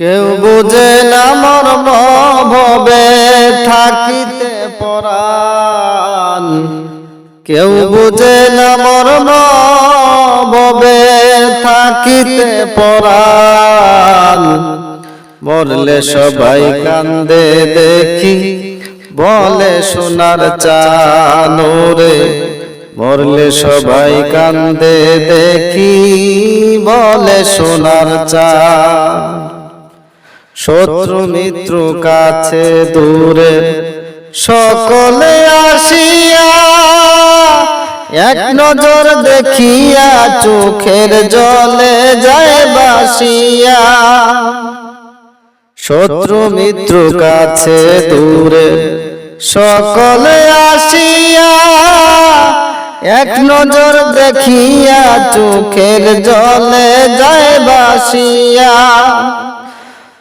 কেউ বুঝে না মর্ম ভবে থাকিতে পরাণ। কেউ বুঝে না মর্ম ভবে থাকিতে পরাণ। মরলে সবাই কান্দে দেখি, বলে সোনার চানোরে। মরলে সবাই কান্দে দেখি, বলে সোনার চা শত্রু মিত্র কাছে দূরে সকলে আসিয়া এক নজর দেখিয়া চোখের জলে যায় বাসিয়া। শত্রু মিত্র কাছে দূরে সকলে আসিয়া এক নজর দেখিয়া চোখের জলে যায় বাসিয়া।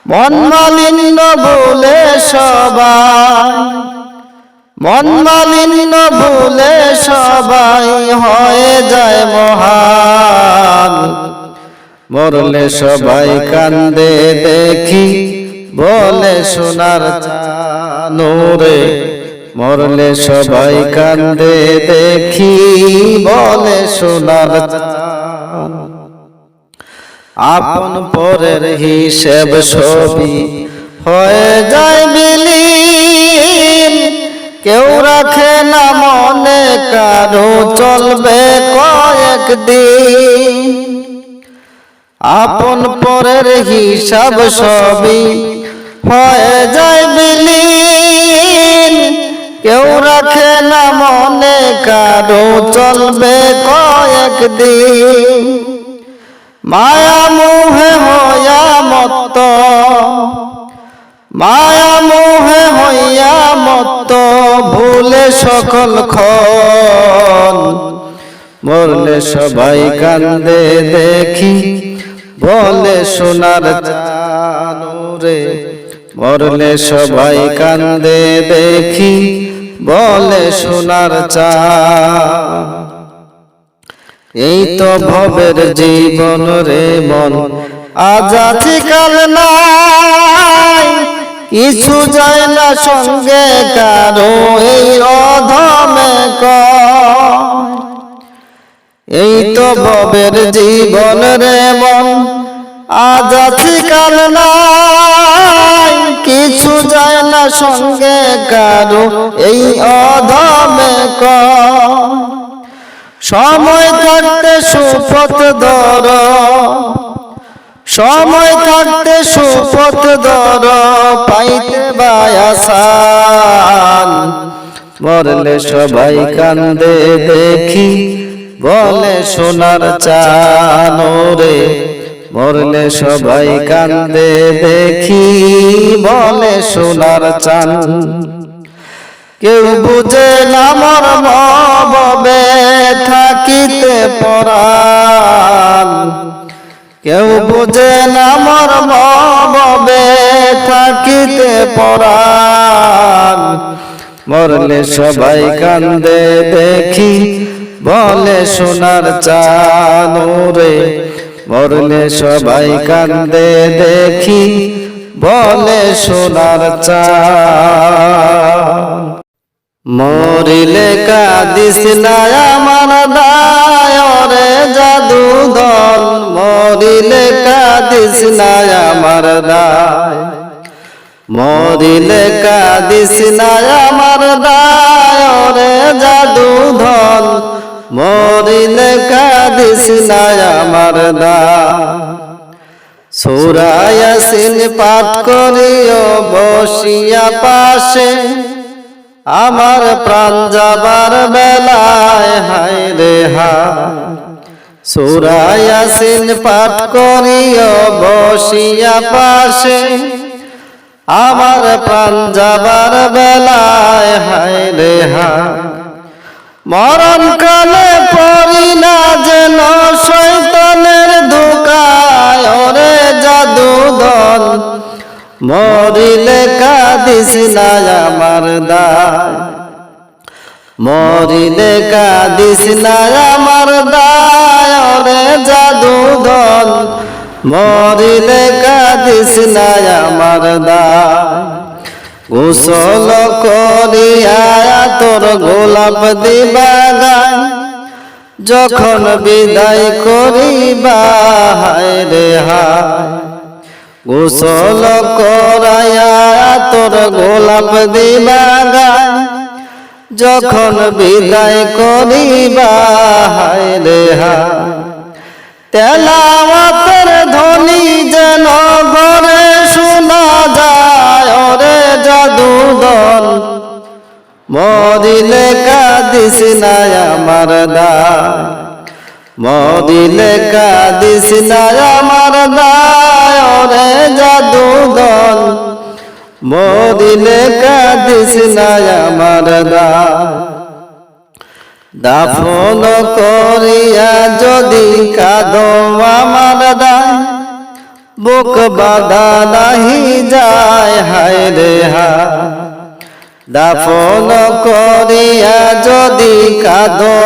মন মালিন্য ভুলে সবাই মন মালিন্য ভুলে সবাই হয়ে যায় মহান। মরলে সবাই কান্দে দেখি, বলে সোনার চানোরে। মরলে সবাই কান্দে দেখি, বলে সোনার আপন পরের হিসেব ছবি হয়ে যায় বিলীন। কেউ রাখে না মনে, কারও চলবে কয়েকদিন। আপন পরের হিসাব সবই হয়ে যায় বিলীন। কেউ রাখে না মনে, কারও চলবে কয়েকদিন। মায়া মোহে হইয়া মত মায়া মোহে হইয়া মত ভুলে সকল খন মরলে সবাই কান্দে দেখি, বলে সোনার চানুরে। মরলে সবাই কান্দে দেখি, বলে সোনার চা এই তো ভবের জীবন রে মন। আজ আছি কাল নাই। কিছু যায় না সঙ্গে কারও এই অধমে ক এই তো ভবের জীবন রে মন। আজ আছি কাল নাই। কিছু যায় না সঙ্গে কারও এই অধমে কয় সময় থাকতে সুপথ ধর। সময় থাকতে সুপথ ধর, পাইতে বায়াসান মরলে সবাই কান্দে দেখি, বলে সোনার চানোরে। মরলে সবাই কান্দে দেখি, বলে সোনার চান। কেউ বুঝে না মর্ম ববে থাকিতে পরাণ। কেউ বুঝে না মর্ম ববে থাকিতে পরাণ। মরলে সবাই কান্দে দেখি বলে সোনার চানুরে। মরলে সবাই কান্দে দেখি বলে সোনার চা মরিলে কাদিস আমার দায়রে জাদু দল। মরিলে কাদিস আমার দায়। মরিলে কাদিস আমার দায়রে জাদু ধন মরিলে কাদিস আমার দায়। সুরায়াসিন পাঠ করিও, বসিয়া পাশে আমার প্রাণ যাবার বেলায়, হায় রে হা। সুরায়াসিন পাঠ করিও বসিয়া পাশে। আমার প্রাণ যাবার বেলায়, হায় রে হা। মরণ কালে পড়ি না যেন মরিলে কাদিস না আমার দায়। মরিলে কাদিস না আমার দায় রে জাদু ধন মরিলে কাদিস না আমার দা গোসল করিয়া তোর গোলাপ দিবা গান যখন বিদায় করিবা, হায় রে হায়। গোসল করায়া তোর গোলাপ দিবা গান যখন বিদায় করিবা, হায় রে হায় তেলাওয়াতের ধ্বনি যেন ঘরে শোনা যায়, ওরে জাদুদল। মদিলে কাদিস না আমার দায় মদিলে কাদিস না আমার দায় ওরে জাদুদল মদিলে কাদিস না আমার দায় দাফন করিয়া যদি কাদো আমার দায় বুক বাধা নাহি যায়, হায় রে হায় দাফন করিয়া যদি কাদো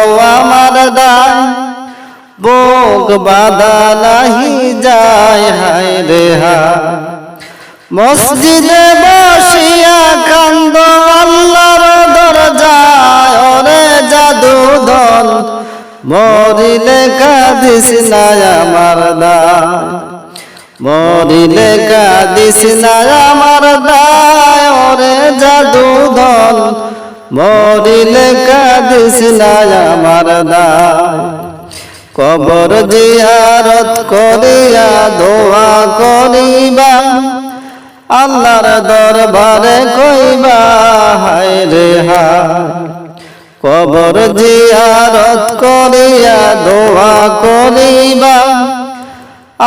বুক বাধা নাহি যায়, হায় রে হায় মসজিদে বসিয়া কান্দ আল্লাহর দরজায়, ওরে জাদুধন মরিলে কাদিস না আমার দায়। মরিলে কাদিস না আমার দায়, ওরে জাদুধন মরিলে কাদিস না আমার দায়। কবর জিয়ারত করিয়া দোয়া করিবা। আল্লাহর দরবারে কইবা, হায় রে কবর জিয়ারত করিয়া দোয়া করিবা।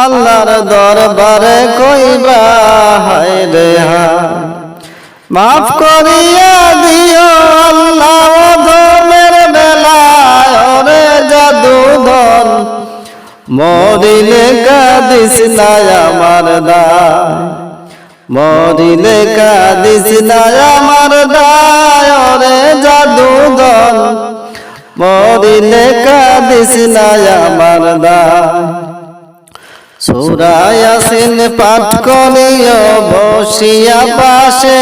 আল্লাহর দরবারে কইবা, হায় রে মাফ করিয়া মরিলে কাদিস না আমার দায়। মরিলে কাদিস না দায়, ওরে জাদুধন মরিলে কাদিস না আমার দায়। সুরায়াসিন পাঠ করিও বসিয়া পাশে,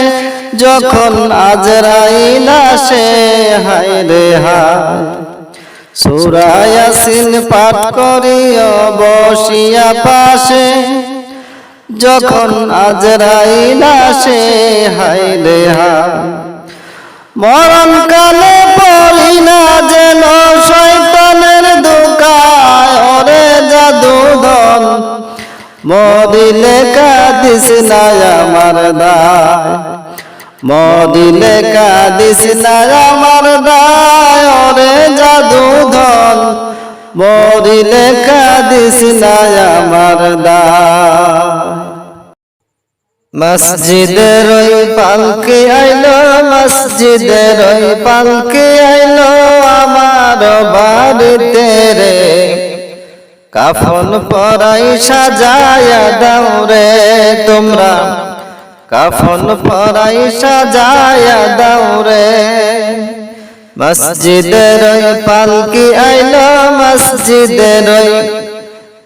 যখন আজরাইল আসে, হায় রে হায়। সুরায়াসিন পাঠ করিও বসিয়া পাশে। যখন আজরাইল আসে রে হায় মরণ কালে পড়ি না যেন শয়তানের দোকায় ওরে জাদুধন মরিলে কাদিস না আমার দায়। মরিলে কাদিস না আমার দায় ওরে জাদুধন মরিলে কাদিস না আমার দায়। মসজিদের ওই পালকে আইলো, মসজিদের ওই পালকে আইলো আমার বাড়িতে রে। কাফন পরাই সাজায়া দাও রে তোমরা। কাফন পরাই সাজায়া দাও রে। মসজিদের পালকি আইলো, মসজিদের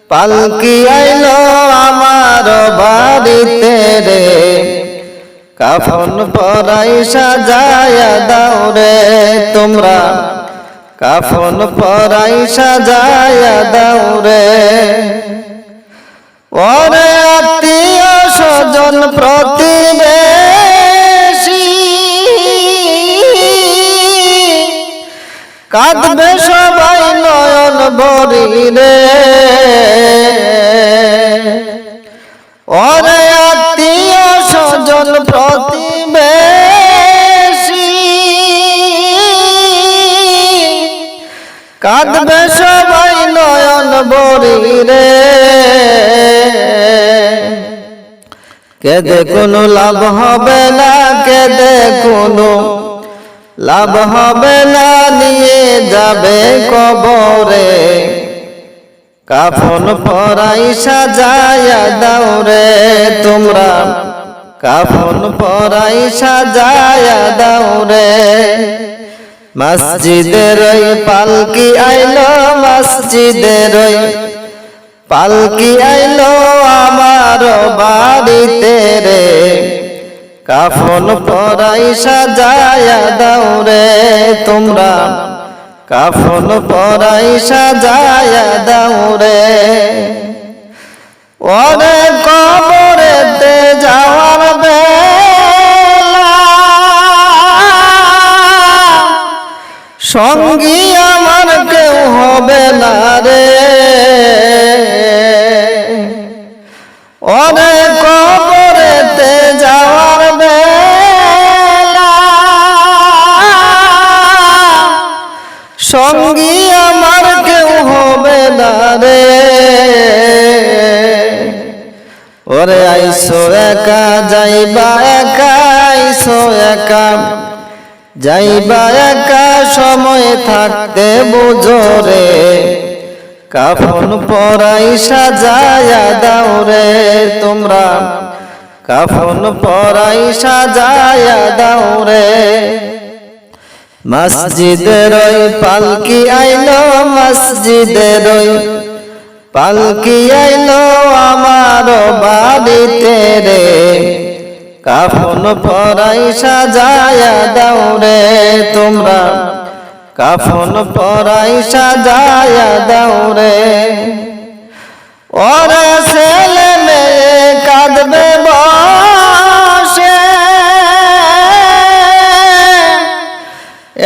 পালকি আইলো আমার বাড়িতে রে। কাফন পরাই সাজায়া দাও রে তোমরা। কাফন পরাই সাজায়া দাও রে। ওরে আত্মীয় স্বজন প্রতিবেশী কাঁদবে সবাই নয়ন রে ওরে আত্মীয় স্বজন প্রতিবেশী, কাঁদবে সবাই নয়ন রে কেদে কোনো লাভ হবে না, কেদে কোনো লাভ হবে না, নিয়ে যাবে কবরে। কাফন পরাই সাজায়া দাও রে তোমরা। কাফন পরাই সাজায়া দাও রে। মসজিদের পালকি আইলো, মসজিদের পালকি আইলো আমার বাড়িতে রে। কাফন পরাই সাজায়া দাও রে তোমরা। কাফন পরাই সাজায়া দাও রে। ওরে কবরেতে যাওয়ার বেলা সঙ্গী আমার কেউ হবে না রে। ওরে ওরে আইসো একা, যাইবা একা, আইসো একা। যাইবা একা, সময় থাকতে বুঝো রে। কাফন পরাই সাজায়া দাও রে তোমরা। কাফন পরাই সাজায়া দাও রে। মসজিদের পালকি আইলো, মসজিদের পালকি আইলো আমার বাড়িতে রে। কাফন পরাই সাজায়া দাও রে তোমরা। কাফন পরাই সাজায়া দাও রে। ওরে ছেলে মেয়ে কাঁদবে বসে।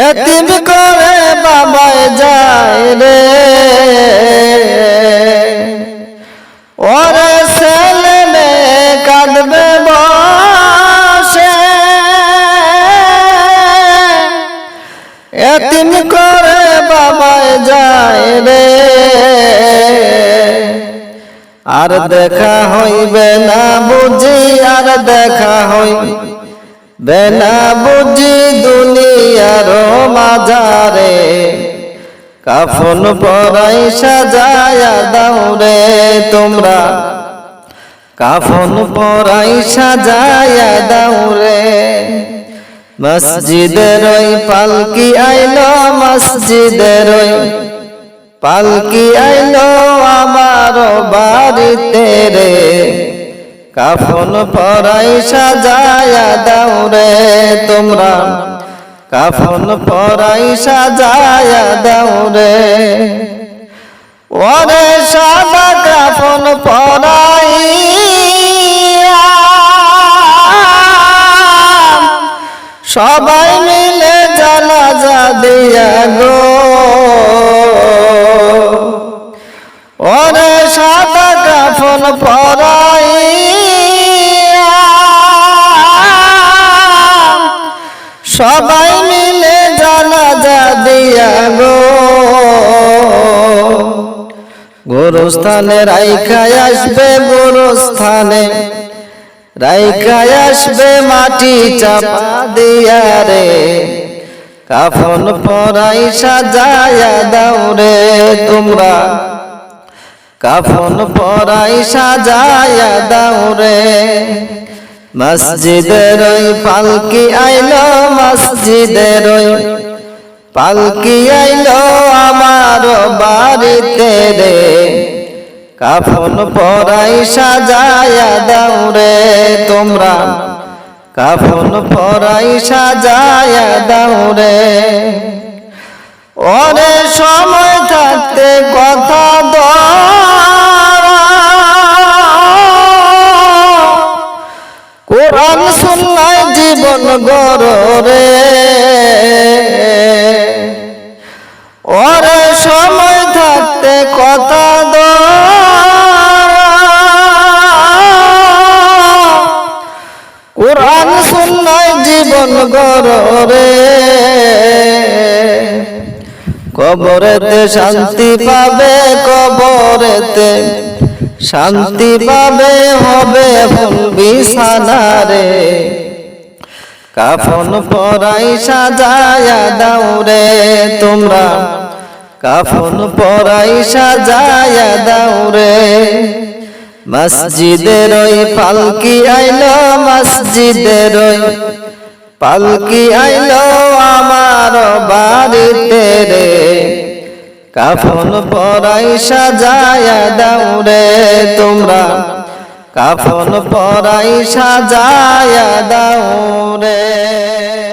এতিম করে বাবায় যায় রে। যায় আর দেখা হইবে না বুঝি, আর দেখা হইবে বেনা বুঝি দুনিয়ার মাজারে কাফন পরাই সাজায়া দাও রে তোমরা। কাফন পরাই সাজায়া দাও রে। মসজিদের ওই পালকি আইলো, মসজিদের ওই পালকি আইলো আমার বাড়িতে রে। কাফন পরাই সাজায়া দাও রে তোমরা। কাফন পরাই সাজায়া দাও রে। ওরে সাদা কাফন পরাই সবাই মিলে জানাজা দিয়া গো। ওরে সাদা কাফন পরাই সবাই মিলে জানাজা দিয়া গো। গোরস্থানে রাইখায় আসবে, গোরস্থানে রাইখায় আসবে মাটি চাপা দিয়া রে। কাফন পরাই সাজায়া দাও রে তোমরা। কাফন পরাই সাজায়া দাও রে। মসজিদের ওই পালকি আইলো মসজিদের ওই পালকি আইলো আমার বাড়িতে রে। কাফন পরাই সাজায়া দাও রে তোমরা। কাফন পরাই সাজায়া দাও রে। ওরে সময় থাকতে কথা দরা কোরআন শুনলাই জীবন গরে ওরে গরে কবরেতে শান্তি পাবে, কবরেতে শান্তি পাবে, হবে বিছানারে কাফন পরাই সাজায়া দাও রে তোমরা। কাফন পরাই সাজায়া দাও রে। মসজিদের ওই পালকি আইলো, মসজিদের ওই পালকি আইলো আমার বাড়িতে রে। কাফন পরাই সাজায়া দাও রে তোমরা। কাফন পরাই সাজায়া দাও রে।